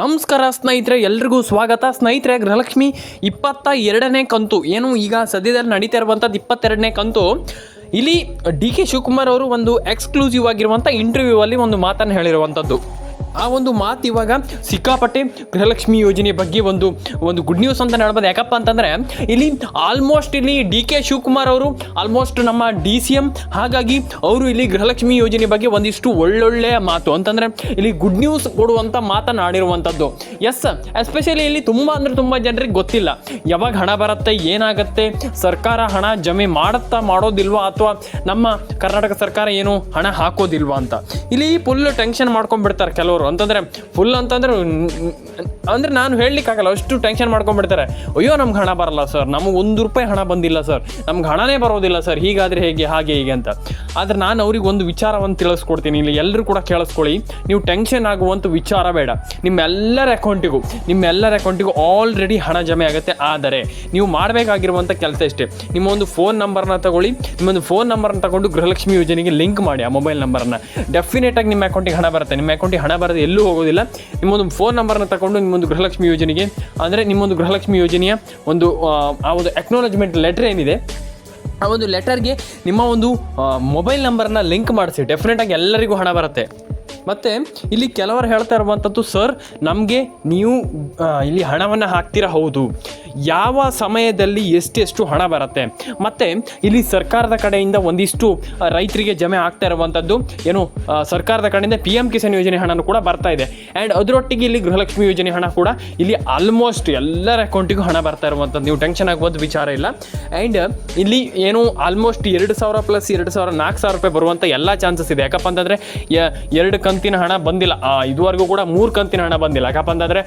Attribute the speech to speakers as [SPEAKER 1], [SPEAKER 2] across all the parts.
[SPEAKER 1] ನಮಸ್ಕಾರ ಸ್ನೇಹಿತರೆ, ಎಲ್ರಿಗೂ ಸ್ವಾಗತ. ಸ್ನೇಹಿತರೆ, ಗೃಹಲಕ್ಷ್ಮಿ ಇಪ್ಪತ್ತ ಎರಡನೇ ಕಂತು. ಏನು ಈಗ ಸದ್ಯದಲ್ಲಿ ನಡೀತಾ ಇರುವಂಥದ್ದು ಇಪ್ಪತ್ತೆರಡನೇ ಕಂತು. ಇಲ್ಲಿ ಡಿ ಕೆ ಶಿವಕುಮಾರ್ ಅವರು ಒಂದು ಎಕ್ಸ್ಕ್ಲೂಸಿವ್ ಆಗಿರುವಂಥ ಇಂಟರ್ವ್ಯೂ ಅಲ್ಲಿ ಒಂದು ಮಾತನ್ನು ಹೇಳಿರುವಂಥದ್ದು. ಆ ಒಂದು ಮಾತು ಇವಾಗ ಸಿಕ್ಕಾಪಟ್ಟೆ ಗೃಹಲಕ್ಷ್ಮಿ ಯೋಜನೆ ಬಗ್ಗೆ ಒಂದು ಒಂದು ಗುಡ್ ನ್ಯೂಸ್ ಅಂತ ಹೇಳ್ಬೋದು. ಯಾಕಪ್ಪ ಅಂತಂದರೆ, ಇಲ್ಲಿ ಆಲ್ಮೋಸ್ಟ್ ಇಲ್ಲಿ ಡಿ ಕೆ ಶಿವಕುಮಾರ್ ಅವರು ಆಲ್ಮೋಸ್ಟ್ ನಮ್ಮ ಡಿ ಸಿ ಎಂ ಹಾಗಾಗಿ ಅವರು ಇಲ್ಲಿ ಗೃಹಲಕ್ಷ್ಮಿ ಯೋಜನೆ ಬಗ್ಗೆ ಒಂದಿಷ್ಟು ಒಳ್ಳೊಳ್ಳೆಯ ಮಾತು. ಅಂತಂದರೆ, ಇಲ್ಲಿ ಗುಡ್ ನ್ಯೂಸ್ ಕೊಡುವಂಥ ಮಾತನಾಡಿರುವಂಥದ್ದು ಎಸ್ ಎಸ್ಪೆಷಲಿ ಇಲ್ಲಿ ತುಂಬ ಅಂದರೆ ತುಂಬ ಜನರಿಗೆ ಗೊತ್ತಿಲ್ಲ. ಯಾವಾಗ ಹಣ ಬರುತ್ತೆ, ಏನಾಗುತ್ತೆ, ಸರ್ಕಾರ ಹಣ ಜಮೆ ಮಾಡುತ್ತಾ ಮಾಡೋದಿಲ್ವಾ ಅಥವಾ ನಮ್ಮ ಕರ್ನಾಟಕ ಸರ್ಕಾರ ಏನು ಹಣ ಹಾಕೋದಿಲ್ವಾ ಅಂತ. ಇಲ್ಲಿ ಫುಲ್ ಟೆನ್ಷನ್ ಮಾಡ್ಕೊಂಡ್ಬಿಡ್ತಾರೆ ಕೆಲವರು. ಅಂತಂದರೆ ಫುಲ್ ಅಂತಂದ್ರೆ ಅಂದ್ರೆ ನಾನು ಹೇಳಲಿಕ್ಕಾಗಲ್ಲ ಅಷ್ಟು ಟೆನ್ಷನ್ ಮಾಡ್ಕೊಂಡ್ಬಿಡ್ತಾರೆ. ಅಯ್ಯೋ, ನಮ್ಗೆ ಹಣ ಬರಲ್ಲ ಸರ್ ನಮಗೆ ಒಂದು ರೂಪಾಯಿ ಹಣ ಬಂದಿಲ್ಲ ಸರ್ ನಮ್ಗೆ ಹಣನೇ ಬರೋದಿಲ್ಲ ಸರ್ ಹೀಗಾದರೆ ಹೇಗೆ, ಹಾಗೆ ಹೀಗೆ ಅಂತ. ಆದರೆ ನಾನು ಅವ್ರಿಗೆ ಒಂದು ವಿಚಾರವನ್ನು ತಿಳಿಸ್ಕೊಡ್ತೀನಿ, ಇಲ್ಲಿ ಎಲ್ಲರೂ ಕೂಡ ಕೇಳಿಸ್ಕೊಳ್ಳಿ. ನೀವು ಟೆನ್ಷನ್ ಆಗುವಂಥ ವಿಚಾರ ಬೇಡ. ನಿಮ್ಮೆಲ್ಲರ ಅಕೌಂಟಿಗೂ ನಿಮ್ಮೆಲ್ಲರ ಅಕೌಂಟಿಗೂ ಆಲ್ರೆಡಿ ಹಣ ಜಮೆ ಆಗುತ್ತೆ. ಆದರೆ, ನೀವು ಮಾಡಬೇಕಾಗಿರುವಂಥ ಕೆಲಸ ಇಷ್ಟೇ ನಿಮ್ಮ ಒಂದು ಫೋನ್ ನಂಬರ್ನ ತಗೊಳ್ಳಿ, ನಿಮ್ಮೊಂದು ಫೋನ್ ನಂಬರ್ನ ತಗೊಂಡು ಗೃಹಲಕ್ಷ್ಮಿ ಯೋಜನೆಗೆ ಲಿಂಕ್ ಮಾಡಿ ಆ ಮೊಬೈಲ್ ನಂಬರನ್ನು ಡೆಫಿನೆಟಾಗಿ ನಿಮ್ಮ ಅಕೌಂಟಿಗೆ ಹಣ ಬರುತ್ತೆ. ನಿಮ್ಮ ಅಕೌಂಟಿಗೆ ಹಣ ಬರೋದು ಎಲ್ಲೂ ಹೋಗೋದಿಲ್ಲ. ನಿಮ್ಮೊಂದು ಫೋನ್ ನಂಬರ್ನ ತಗೊಂಡು ನಿಮ್ಮೊಂದು ಗೃಹಲಕ್ಷ್ಮಿ ಯೋಜನೆಗೆ ಅಂದರೆ ನಿಮ್ಮೊಂದು ಗೃಹಲಕ್ಷ್ಮಿ ಯೋಜನೆಯ ಒಂದು ಆ, ಒಂದು ಅಕ್ನಾಲಜ್ಮೆಂಟ್ ಲೆಟರ್ ಏನಿದೆ ಆ ಒಂದು ಲೆಟರ್ಗೆ ನಿಮ್ಮ ಒಂದು ಮೊಬೈಲ್ ನಂಬರನ್ನ ಲಿಂಕ್ ಮಾಡಿಸಿ. ಡೆಫಿನೆಟಾಗಿ ಎಲ್ಲರಿಗೂ ಹಣ ಬರುತ್ತೆ. ಮತ್ತು ಇಲ್ಲಿ ಕೆಲವರು ಹೇಳ್ತಾ ಇರುವಂಥದ್ದು ಸರ್ ನಮಗೆ ನೀವು ಇಲ್ಲಿ ಹಣವನ್ನು ಹಾಕ್ತೀರಾ? ಹೌದು. ಯಾವ ಸಮಯದಲ್ಲಿ ಎಷ್ಟೆಷ್ಟು ಹಣ ಬರುತ್ತೆ? ಮತ್ತು ಇಲ್ಲಿ ಸರ್ಕಾರದ ಕಡೆಯಿಂದ ಒಂದಿಷ್ಟು ರೈತರಿಗೆ ಜಮೆ ಆಗ್ತಾ ಇರುವಂಥದ್ದು ಏನು ಸರ್ಕಾರದ ಕಡೆಯಿಂದ ಪಿ ಎಂ ಕಿಸಾನ್ ಯೋಜನೆ ಹಣನೂ ಕೂಡ ಬರ್ತಾ ಇದೆ. ಆ್ಯಂಡ್ ಅದರೊಟ್ಟಿಗೆ ಇಲ್ಲಿ ಗೃಹಲಕ್ಷ್ಮಿ ಯೋಜನೆ ಹಣ ಕೂಡ ಇಲ್ಲಿ ಆಲ್ಮೋಸ್ಟ್ ಎಲ್ಲರ ಅಕೌಂಟಿಗೂ ಹಣ ಬರ್ತಾ ಇರುವಂಥದ್ದು ನೀವು ಟೆನ್ಷನ್ ಆಗುವಂಥ ವಿಚಾರ ಇಲ್ಲ. ಆ್ಯಂಡ್ ಇಲ್ಲಿ ಏನು ಆಲ್ಮೋಸ್ಟ್ ಎರಡು ಸಾವಿರ ಪ್ಲಸ್ ಎರಡು ಸಾವಿರ, ನಾಲ್ಕು ಸಾವಿರ ರೂಪಾಯಿ ಬರುವಂಥ ಎಲ್ಲ ಚಾನ್ಸಸ್ ಇದೆ. ಯಾಕಪ್ಪ ಅಂತಂದರೆ ಎರಡು ಕಂತಿನ ಹಣ ಬಂದಿಲ್ಲ. ಇದುವರೆಗೂ ಕೂಡ ಮೂರು ಕಂತಿನ ಹಣ ಬಂದಿಲ್ಲ. ಯಾಕಪ್ಪ ಅಂತಂದರೆ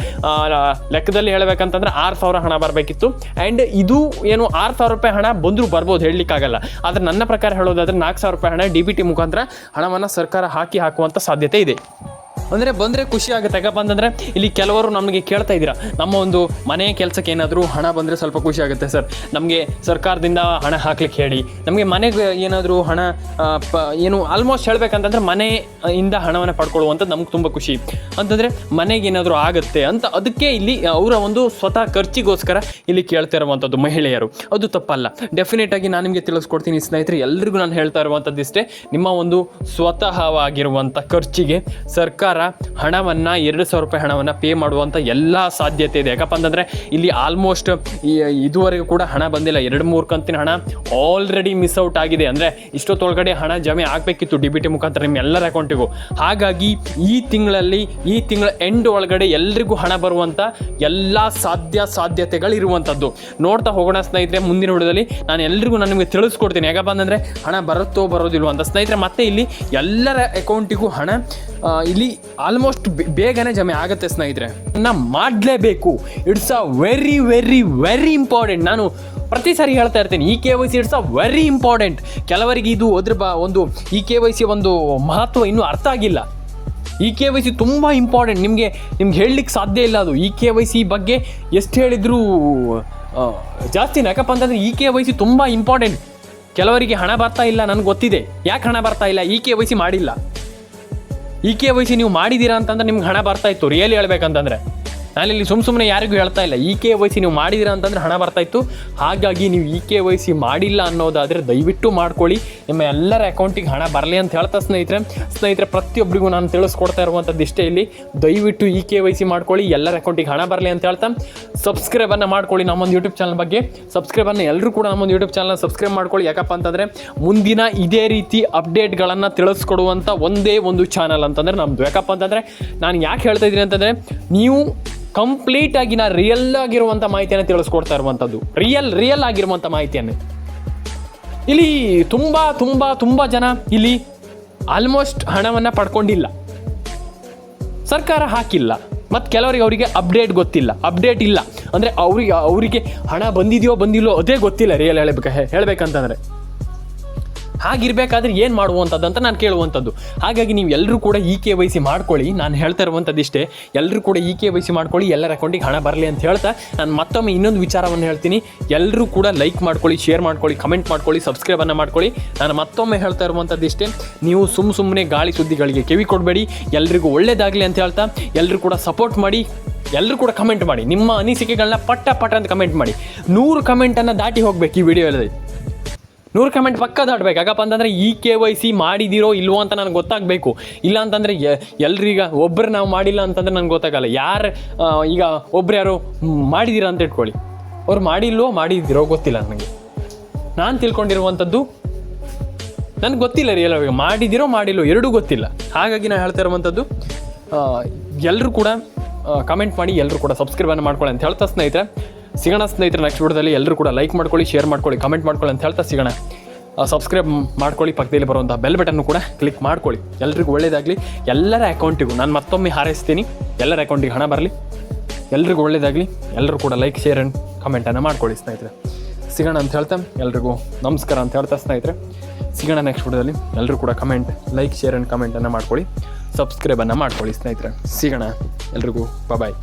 [SPEAKER 1] ಲೆಕ್ಕದಲ್ಲಿ ಹೇಳಬೇಕಂತಂದ್ರೆ ಆರು ಸಾವಿರ ಹಣ ಬರಬೇಕಿತ್ತು ಆ್ಯಂಡ್ ಇದು ಏನು ಆರು ಸಾವಿರ ರೂಪಾಯಿ ಹಣ ಬಂದರೂ ಬರ್ಬೋದು ಹೇಳಲಿಕ್ಕಾಗಲ್ಲ. ಆದರೆ ನನ್ನ ಪ್ರಕಾರ ಹೇಳೋದಾದ್ರೆ ನಾಲ್ಕು ಸಾವಿರ ರೂಪಾಯಿ ಹಣ ಡಿ ಬಿ ಟಿ ಮುಖಾಂತರ ಹಣವನ್ನು ಸರ್ಕಾರ ಹಾಕಿ ಹಾಕುವಂಥ ಸಾಧ್ಯತೆ ಇದೆ. ಅಂದರೆ ಬಂದರೆ ಖುಷಿ ಆಗುತ್ತೆ. ಯಾಕಪ್ಪ ಅಂತಂದರೆ ಇಲ್ಲಿ ಕೆಲವರು ನಮಗೆ ಕೇಳ್ತಾ ಇದ್ದೀರಾ. ನಮ್ಮ ಒಂದು ಮನೆ ಕೆಲಸಕ್ಕೆ ಏನಾದರೂ ಹಣ ಬಂದರೆ ಸ್ವಲ್ಪ ಖುಷಿ ಆಗುತ್ತೆ ಸರ್. ನಮಗೆ ಸರ್ಕಾರದಿಂದ ಹಣ ಹಾಕ್ಲಿಕ್ಕೆ ಹೇಳಿ. ನಮಗೆ ಮನೆಗೆ ಏನಾದರೂ ಹಣ ಪ, ಏನು ಆಲ್ಮೋಸ್ಟ್ ಹೇಳ್ಬೇಕಂತಂದ್ರೆ ಇಂದ ಹಣವನ್ನು ಪಡ್ಕೊಳ್ಳುವಂಥದ್ದು ನಮ್ಗೆ ತುಂಬ ಖುಷಿ. ಅಂತಂದರೆ ಮನೆಗೆ ಏನಾದರೂ ಆಗುತ್ತೆ ಅಂತ ಅದಕ್ಕೆ ಇಲ್ಲಿ ಅವರ ಒಂದು ಸ್ವತಃ ಖರ್ಚಿಗೋಸ್ಕರ ಇಲ್ಲಿ ಕೇಳ್ತಾ ಇರುವಂಥದ್ದು ಮಹಿಳೆಯರು. ಅದು ತಪ್ಪಲ್ಲ. ಡೆಫಿನೆಟ್ ಆಗಿ ನಾನು ನಿಮಗೆ ತಿಳಿಸ್ಕೊಡ್ತೀನಿ ಸ್ನೇಹಿತರೆ, ಎಲ್ರಿಗೂ ನಾನು ಹೇಳ್ತಾ ಇರುವಂಥದ್ದು ಇಷ್ಟೇ ನಿಮ್ಮ ಒಂದು ಸ್ವತಃವಾಗಿರುವಂಥ ಖರ್ಚಿಗೆ ಸರ್ಕಾರ ಹಣವನ್ನು ಎರಡು ಸಾವಿರ ರೂಪಾಯಿ ಹಣವನ್ನು ಪೇ ಮಾಡುವಂಥ ಎಲ್ಲ ಸಾಧ್ಯತೆ ಇದೆ. ಯಾಕಪ್ಪ ಅಂತಂದರೆ ಇಲ್ಲಿ ಆಲ್ಮೋಸ್ಟ್ ಇದುವರೆಗೂ ಕೂಡ ಹಣ ಬಂದಿಲ್ಲ. ಎರಡು ಮೂರು ಕಂತಿನ ಹಣ ಆಲ್ರೆಡಿ ಮಿಸ್ ಔಟ್ ಆಗಿದೆ. ಅಂದರೆ ಇಷ್ಟೊತ್ತೊಳಗಡೆ ಹಣ ಜಮೆ ಆಗಬೇಕಿತ್ತು ಡಿ ಬಿ ಟಿ ಮುಖಾಂತರ ನಿಮ್ಮ ಎಲ್ಲರ ಅಕೌಂಟಿಗೂ ಹಾಗಾಗಿ ಈ ತಿಂಗಳಲ್ಲಿ, ಈ ತಿಂಗಳ ಎಂಡ್ ಒಳಗಡೆ ಎಲ್ರಿಗೂ ಹಣ ಬರುವಂಥ ಎಲ್ಲ ಸಾಧ್ಯ ಸಾಧ್ಯತೆಗಳಿರುವಂಥದ್ದು ನೋಡ್ತಾ ಹೋಗೋಣ ಸ್ನೇಹಿತರೆ, ಮುಂದಿನ ಹುಡುಗದಲ್ಲಿ ನಾನು ಎಲ್ರಿಗೂ ನಿಮಗೆ ತಿಳಿಸ್ಕೊಡ್ತೀನಿ. ಯಾಕಪ್ಪ ಅಂತಂದರೆ ಹಣ ಬರುತ್ತೋ ಬರೋದಿಲ್ವೋ ಅಂತ. ಸ್ನೇಹಿತರೆ, ಮತ್ತೆ ಇಲ್ಲಿ ಎಲ್ಲರ ಅಕೌಂಟಿಗೂ ಹಣ ಇಲ್ಲಿ ಆಲ್ಮೋಸ್ಟ್ ಬೇಗನೆ ಜಮೆ ಆಗುತ್ತೆ ಸ್ನೇಹಿತರೆ. ನಾನು ಮಾಡಲೇಬೇಕು. It's uh very very very important ನಾನು ಪ್ರತಿ ಸಾರಿ ಹೇಳ್ತಾ ಇರ್ತೀನಿ, ಈ K Y C it's uh very important ಕೆಲವರಿಗೆ ಇದು ಅದ್ರ ಬ, ಒಂದು ಈ ಕೆ ವೈ ಸಿ ಒಂದು ಮಹತ್ವ ಇನ್ನೂ ಅರ್ಥ ಆಗಿಲ್ಲ. ಇ ಕೆ ವೈ ಸಿ ತುಂಬ ಇಂಪಾರ್ಟೆಂಟ್ ನಿಮಗೆ, ನಿಮ್ಗೆ ಹೇಳಲಿಕ್ಕೆ ಸಾಧ್ಯ ಇಲ್ಲ ಅದು. ಈ ಕೆ ವೈ ಸಿ ಬಗ್ಗೆ ಎಷ್ಟು ಹೇಳಿದರೂ ಜಾಸ್ತಿ ಯಾಕಪ್ಪ ಅಂತಂದರೆ ಈ ಕೆ ವೈ ಸಿ ತುಂಬ ಇಂಪಾರ್ಟೆಂಟ್ ಕೆಲವರಿಗೆ ಹಣ ಬರ್ತಾ ಇಲ್ಲ, ನನಗೆ ಗೊತ್ತಿದೆ. ಯಾಕೆ ಹಣ ಬರ್ತಾ ಇಲ್ಲ? ಈ ಕೆ ವೈ ಸಿ ಮಾಡಿಲ್ಲ. ಇ ಕೆ ವೈ ಸಿ ನೀವು ಮಾಡಿದ್ದೀರಾ ಅಂತಂದ್ರೆ ನಿಮ್ಗೆ ಹಣ ಬರ್ತಾ ಇತ್ತು. ರಿಯಲಿ ಹೇಳ್ಬೇಕಂತಂದ್ರೆ. ನಾನಿಲ್ಲಿ ಸುಮ್ಮ ಸುಮ್ಮನೆ ಯಾರಿಗೂ ಹೇಳ್ತಾ ಇಲ್ಲ. ಇ ಕೆ ವೈ ಸಿ ನೀವು ಮಾಡಿದಿರ ಅಂತಂದ್ರೆ ಹಣ ಬರ್ತಾ ಇತ್ತು. ಹಾಗಾಗಿ ನೀವು ಇ ಕೆ ವೈ ಸಿ ಮಾಡಿಲ್ಲ ಅನ್ನೋದಾದರೆ ದಯವಿಟ್ಟು ಮಾಡ್ಕೊಳ್ಳಿ. ನಿಮ್ಮ ಎಲ್ಲರ ಅಕೌಂಟಿಗೆ ಹಣ ಬರಲಿ ಅಂತ ಹೇಳ್ತಾ ಸ್ನೇಹಿತರೆ. ಸ್ನೇಹಿತರೆ ಪ್ರತಿಯೊಬ್ಬರಿಗೂ ನಾನು ತಿಳಿಸ್ಕೊಡ್ತಾ ಇರುವಂಥದ್ದು ಇಷ್ಟೇ ಇಲ್ಲಿ. ದಯವಿಟ್ಟು ಇ ಕೆ ವೈ ಸಿ ಮಾಡ್ಕೊಳ್ಳಿ. ಎಲ್ಲರ ಅಕೌಂಟಿಗೆ ಹಣ ಬರಲಿ ಅಂತ ಹೇಳ್ತಾ. ಸಬ್ಸ್ಕ್ರೈಬನ್ನು ಮಾಡ್ಕೊಳ್ಳಿ ನಮ್ಮೊಂದು ಯೂಟ್ಯೂಬ್ ಚಾನಲ್ ಬಗ್ಗೆ. ಸಬ್ಸ್ಕ್ರೈಬನ್ನು ಎಲ್ಲರೂ ಕೂಡ ನಮ್ಮೊಂದು ಯೂಟ್ಯೂಬ್ ಚಾನಲ್ ಸಬ್ಸ್ಕ್ರೈಬ್ ಮಾಡ್ಕೊಳ್ಳಿ. ಯಾಕಪ್ಪ ಅಂತಂದರೆ ಮುಂದಿನ ಇದೇ ರೀತಿ ಅಪ್ಡೇಟ್ಗಳನ್ನು ತಿಳಿಸ್ಕೊಡುವಂಥ ಒಂದೇ ಒಂದು ಚಾನಲ್ ಅಂತಂದರೆ ನಮ್ದು. ಯಾಕಪ್ಪ ಅಂತಂದರೆ ನಾನು ಯಾಕೆ ಹೇಳ್ತಾ ಇದ್ದೀನಿ ಅಂತಂದರೆ ನೀವು ಕಂಪ್ಲೀಟ್ ಆಗಿ ನಾ ರಿಯಲ್ ಆಗಿರುವಂಥ ಮಾಹಿತಿಯನ್ನು ತಿಳಿಸ್ಕೊಡ್ತಾ ಇರುವಂಥದ್ದು ರಿಯಲ್ ರಿಯಲ್ ಆಗಿರುವಂಥ ಮಾಹಿತಿಯನ್ನು. ಇಲ್ಲಿ ತುಂಬ ತುಂಬ ತುಂಬ ಜನ ಇಲ್ಲಿ ಆಲ್ಮೋಸ್ಟ್ ಹಣವನ್ನು ಪಡ್ಕೊಂಡಿಲ್ಲ. ಸರ್ಕಾರ ಹಾಕಿಲ್ಲ. ಮತ್ತು ಕೆಲವರಿಗೆ ಅವರಿಗೆ ಅಪ್ಡೇಟ್ ಗೊತ್ತಿಲ್ಲ. ಅಪ್ಡೇಟ್ ಇಲ್ಲ. ಅಂದರೆ ಅವರಿಗೆ ಅವರಿಗೆ ಹಣ ಬಂದಿದೆಯೋ ಬಂದಿಲ್ಲೋ ಅದೇ ಗೊತ್ತಿಲ್ಲ. ರಿಯಲ್ ಹೇಳಬೇಕು ಹೇಳ್ಬೇಕಂತಂದರೆ. ಹಾಗಿರ್ಬೇಕಾದ್ರೆ ಏನು ಮಾಡುವಂಥದ್ದು ಅಂತ ನಾನು ಕೇಳುವಂಥದ್ದು. ಹಾಗಾಗಿ ನೀವು ಎಲ್ಲರೂ ಕೂಡ ಇ ಕೆ ವೈ ಸಿ ಮಾಡ್ಕೊಳ್ಳಿ. ನಾನು ಹೇಳ್ತಾ ಇರುವಂಥದ್ದು ಇಷ್ಟೇ. ಎಲ್ಲರೂ ಕೂಡ ಇ ಕೆ ವೈ ಸಿ ಮಾಡ್ಕೊಳ್ಳಿ. ಎಲ್ಲರ ಅಕೌಂಟಿಗೆ ಹಣ ಬರಲಿ ಅಂತ ಹೇಳ್ತಾ ನಾನು ಮತ್ತೊಮ್ಮೆ ಇನ್ನೊಂದು ವಿಚಾರವನ್ನು ಹೇಳ್ತೀನಿ. ಎಲ್ಲರೂ ಕೂಡ ಲೈಕ್ ಮಾಡ್ಕೊಳ್ಳಿ, ಶೇರ್ ಮಾಡ್ಕೊಳ್ಳಿ, ಕಮೆಂಟ್ ಮಾಡ್ಕೊಳ್ಳಿ ಸಬ್ಸ್ಕ್ರೈಬನ್ನು ಮಾಡ್ಕೊಳ್ಳಿ. ನಾನು ಮತ್ತೊಮ್ಮೆ ಹೇಳ್ತಾ ಇರುವಂಥದ್ದು ಇಷ್ಟೇ. ನೀವು ಸುಮ್ಮ ಸುಮ್ಮನೆ ಗಾಳಿ ಸುದ್ದಿಗಳಿಗೆ ಕಿವಿ ಕೊಡಬೇಡಿ. ಎಲ್ರಿಗೂ ಒಳ್ಳೇದಾಗಲಿ ಅಂತ ಹೇಳ್ತಾ ಎಲ್ಲರೂ ಕೂಡ ಸಪೋರ್ಟ್ ಮಾಡಿ. ಎಲ್ಲರೂ ಕೂಡ ಕಮೆಂಟ್ ಮಾಡಿ. ನಿಮ್ಮ ಅನಿಸಿಕೆಗಳನ್ನ ಪಟ್ಟ ಪಟ್ಟ ಅಂತ ಕಮೆಂಟ್ ಮಾಡಿ. ನೂರು ಕಮೆಂಟನ್ನು ದಾಟಿ ಹೋಗ್ಬೇಕು ಈ ವಿಡಿಯೋದಲ್ಲಿ ನೂರು ಕಮೆಂಟ್ ಪಕ್ಕ ದಾಟ್ಬೇಕು ಯಾಕಪ್ಪ ಅಂತಂದರೆ ಈ ಕೆ ವೈ ಸಿ ಮಾಡಿದಿರೋ ಇಲ್ವೋ ಅಂತ ನನಗೆ ಗೊತ್ತಾಗಬೇಕು. ಇಲ್ಲ ಅಂತಂದರೆ ಎಲ್ರೀಗ ಒಬ್ಬರು ನಾವು ಮಾಡಿಲ್ಲ ಅಂತಂದ್ರೆ ನನಗೆ ಗೊತ್ತಾಗಲ್ಲ. ಯಾರು ಈಗ ಒಬ್ರು ಯಾರು ಮಾಡಿದ್ದೀರಾ ಅಂತ ಇಟ್ಕೊಳ್ಳಿ. ಅವ್ರು ಮಾಡಿಲ್ವೋ ಮಾಡಿದಿರೋ ಗೊತ್ತಿಲ್ಲ ನನಗೆ. ನಾನು ತಿಳ್ಕೊಂಡಿರುವಂಥದ್ದು ನನಗೆ ಗೊತ್ತಿಲ್ಲ ರೀ ಎಲ್ಲ ಮಾಡಿದಿರೋ ಮಾಡಿಲ್ಲೋ ಎರಡೂ ಗೊತ್ತಿಲ್ಲ. ಹಾಗಾಗಿ ನಾನು ಹೇಳ್ತಾ ಇರುವಂಥದ್ದು ಎಲ್ಲರೂ ಕೂಡ ಕಮೆಂಟ್ ಮಾಡಿ ಎಲ್ಲರೂ ಕೂಡ ಸಬ್ಸ್ಕ್ರೈಬನ್ನು ಮಾಡ್ಕೊಳ್ಳಿ ಅಂತ ಹೇಳ್ತಾ ಸ್ನೇಹಿತರೆ. ಸಿಗೋಣ ಸ್ನೇಹಿತರೆ ನೆಕ್ಸ್ಟ್ ವಿಡಿಯೋದಲ್ಲಿ ಎಲ್ಲರೂ ಕೂಡ ಲೈಕ್ ಮಾಡ್ಕೊಳ್ಳಿ ಶೇರ್ ಮಾಡ್ಕೊಳ್ಳಿ ಕಮೆಂಟ್ ಮಾಡ್ಕೊಳ್ಳಿ ಅಂತ ಹೇಳ್ತಾ ಸಿಗೋಣ. ಸಬ್ಸ್ಕ್ರೈಬ್ ಮಾಡ್ಕೊಳ್ಳಿ, ಪಕ್ಕದಲ್ಲಿ ಬರುವಂಥ ಬೆಲ್ ಬಟನ್ನು ಕೂಡ ಕ್ಲಿಕ್ ಮಾಡ್ಕೊಳ್ಳಿ. ಎಲ್ರಿಗೂ ಒಳ್ಳೇದಾಗಲಿ. ಎಲ್ಲರ ಅಕೌಂಟಿಗೂ ನಾನು ಮತ್ತೊಮ್ಮೆ ಹಾರೈಸ್ತೀನಿ. ಎಲ್ಲರ ಅಕೌಂಟಿಗೆ ಹಣ ಬರಲಿ. ಎಲ್ರಿಗೂ ಒಳ್ಳೇದಾಗಲಿ. ಎಲ್ಲರೂ ಕೂಡ ಲೈಕ್ ಶೇರ್ ಆ್ಯಂಡ್ ಕಮೆಂಟನ್ನು ಮಾಡ್ಕೊಳ್ಳಿ ಸ್ನೇಹಿತರೆ. ಸಿಗೋಣ ಅಂತ ಹೇಳ್ತಾ ಎಲ್ರಿಗೂ ನಮಸ್ಕಾರ ಅಂತ ಹೇಳ್ತಾ ಸ್ನೇಹಿತರೆ. ಸಿಗೋಣ ನೆಕ್ಸ್ಟ್ ವಿಡಿಯೋದಲ್ಲಿ. ಎಲ್ಲರೂ ಕೂಡ ಕಮೆಂಟ್ ಲೈಕ್ ಶೇರ್ ಆ್ಯಂಡ್ ಕಮೆಂಟನ್ನು ಮಾಡ್ಕೊಳ್ಳಿ. ಸಬ್ಸ್ಕ್ರೈಬನ್ನು ಮಾಡ್ಕೊಳ್ಳಿ ಸ್ನೇಹಿತರೆ. ಸಿಗೋಣ ಎಲ್ರಿಗೂ. ಬಾಯ್